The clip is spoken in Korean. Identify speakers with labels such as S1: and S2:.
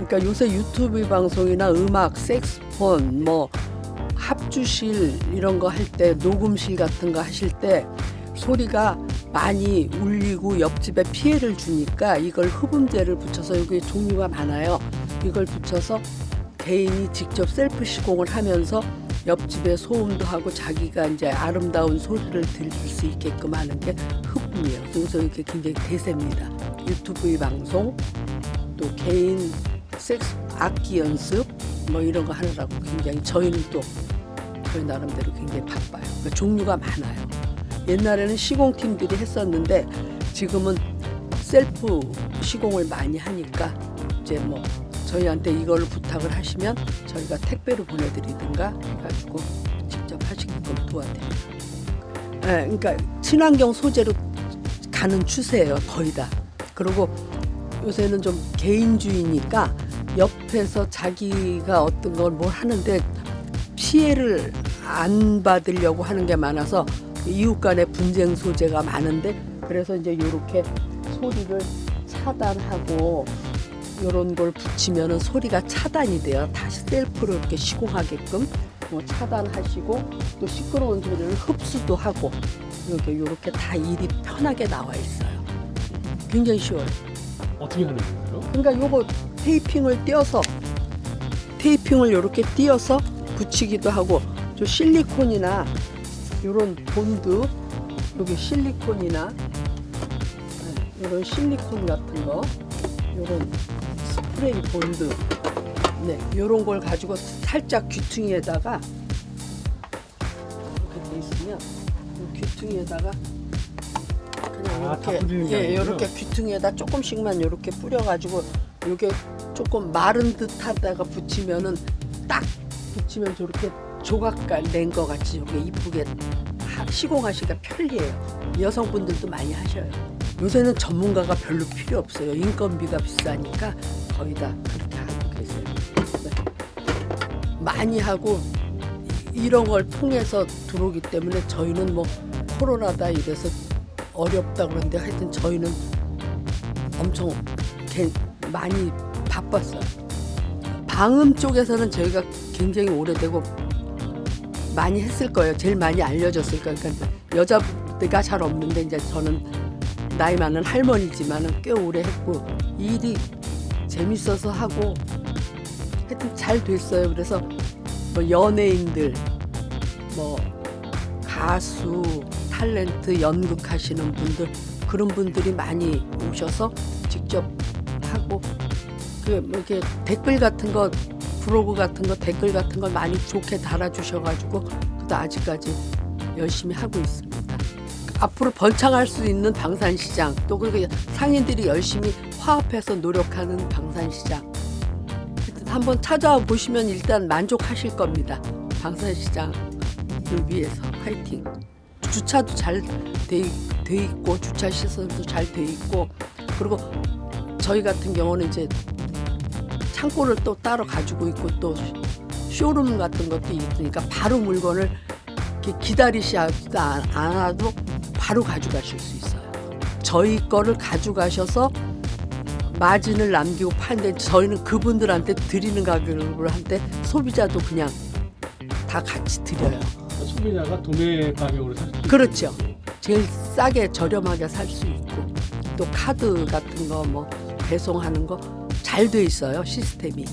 S1: 그러니까 요새 유튜브 방송이나 음악, 색스폰, 뭐 합주실 이런 거 할 때 녹음실 같은 거 하실 때 소리가 많이 울리고 옆집에 피해를 주니까 이걸 흡음재를 붙여서 여기 종류가 많아요. 이걸 붙여서 개인이 직접 셀프 시공을 하면서 옆집에 소음도 하고 자기가 이제 아름다운 소리를 들을 수 있게끔 하는 게 흡음이에요. 그래서 이게 굉장히 대세입니다. 유튜브 방송 또 개인 섹스 악기 연습 뭐 이런 거 하느라고 굉장히 저희는 또 저희 나름대로 굉장히 바빠요. 그러니까 종류가 많아요. 옛날에는 시공팀들이 했었는데 지금은 셀프 시공을 많이 하니까 이제 뭐 저희한테 이걸 부탁을 하시면 저희가 택배로 보내드리든가 해가지고 직접 하시게끔 도와드려요. 예, 그러니까 친환경 소재로 가는 추세예요. 거의 다. 그리고 요새는 좀 개인주의니까 옆에서 자기가 어떤 걸 뭘 하는데 피해를 안 받으려고 하는 게 많아서 이웃 간의 분쟁 소재가 많은데 그래서 이제 이렇게 소리를 차단하고 이런 걸 붙이면은 소리가 차단이 돼요. 다시 셀프로 이렇게 시공하게끔 뭐 차단하시고 또 시끄러운 소리를 흡수도 하고 이렇게 이렇게 다 일이 편하게 나와 있어요. 굉장히 쉬워요.
S2: 어떻게 하는 거예요?
S1: 그러니까 요거 테이핑을 띄어서 테이핑을 이렇게 띄어서 붙이기도 하고 저 실리콘이나 요런 본드 여기 실리콘이나 이런 실리콘 같은 거 요런 스프레이 본드 네 요런 걸 가지고 살짝 귀퉁이에다가 이렇게 돼 있으면 이 귀퉁이에다가 그냥
S2: 아, 다
S1: 이렇게
S2: 뿌리는 게
S1: 예? 이렇게 귀퉁이에다 조금씩만 이렇게 뿌려가지고 요게 조금 마른 듯하다가 붙이면은 딱 붙이면 저렇게 조각깔 낸 거 같이 이렇게 이쁘게 하- 시공하시기가 편리해요. 여성분들도 많이 하셔요. 요새는 전문가가 별로 필요 없어요. 인건비가 비싸니까 거의 다 그렇게 하고 계세요. 네. 많이 하고 이- 이런 걸 통해서 들어오기 때문에 저희는 뭐 코로나다 이래서 어렵다 그러는데 하여튼 저희는 엄청 개- 많이 바빴어요. 방음 쪽에서는 저희가 굉장히 오래되고 많이 했을 거예요. 제일 많이 알려졌을 거예요. 그러니까 여자가 잘 없는데 이제 저는 나이 많은 할머니지만은 꽤 오래 했고 일이 재밌어서 하고 하여튼 잘 됐어요. 그래서 뭐 연예인들 뭐 가수 탤런트 연극 하시는 분들 그런 분들이 많이 오셔서 직접 하고 그뭐 이렇게 댓글 같은 거 브로그 같은 거 댓글 같은 걸 많이 좋게 달아주셔가지고 그도 아직까지 열심히 하고 있습니다. 앞으로 번창할 수 있는 방산시장 또 그리고 상인들이 열심히 화합해서 노력하는 방산시장 한번 찾아와 보시면 일단 만족하실 겁니다. 방산시장을 위해서 화이팅. 주차도 잘 돼 있고 주차 시설도 잘 돼 있고 그리고 저희 같은 경우는 이제 창고를 또 따로 가지고 있고 또 쇼룸 같은 것도 있으니까 바로 물건을 이렇게 기다리시 않아도 바로 가져가실 수 있어요. 저희 거를 가져가셔서 마진을 남기고 파는데 저희는 그분들한테 드리는 가격으로 한때 소비자도 그냥 다 같이 드려요.
S2: 소비자가 도매 가격으로 살수
S1: 그렇죠. 제일 싸게 저렴하게 살 수 있고 또 카드 같은 거 뭐 배송하는 거 잘 돼 있어요 시스템이.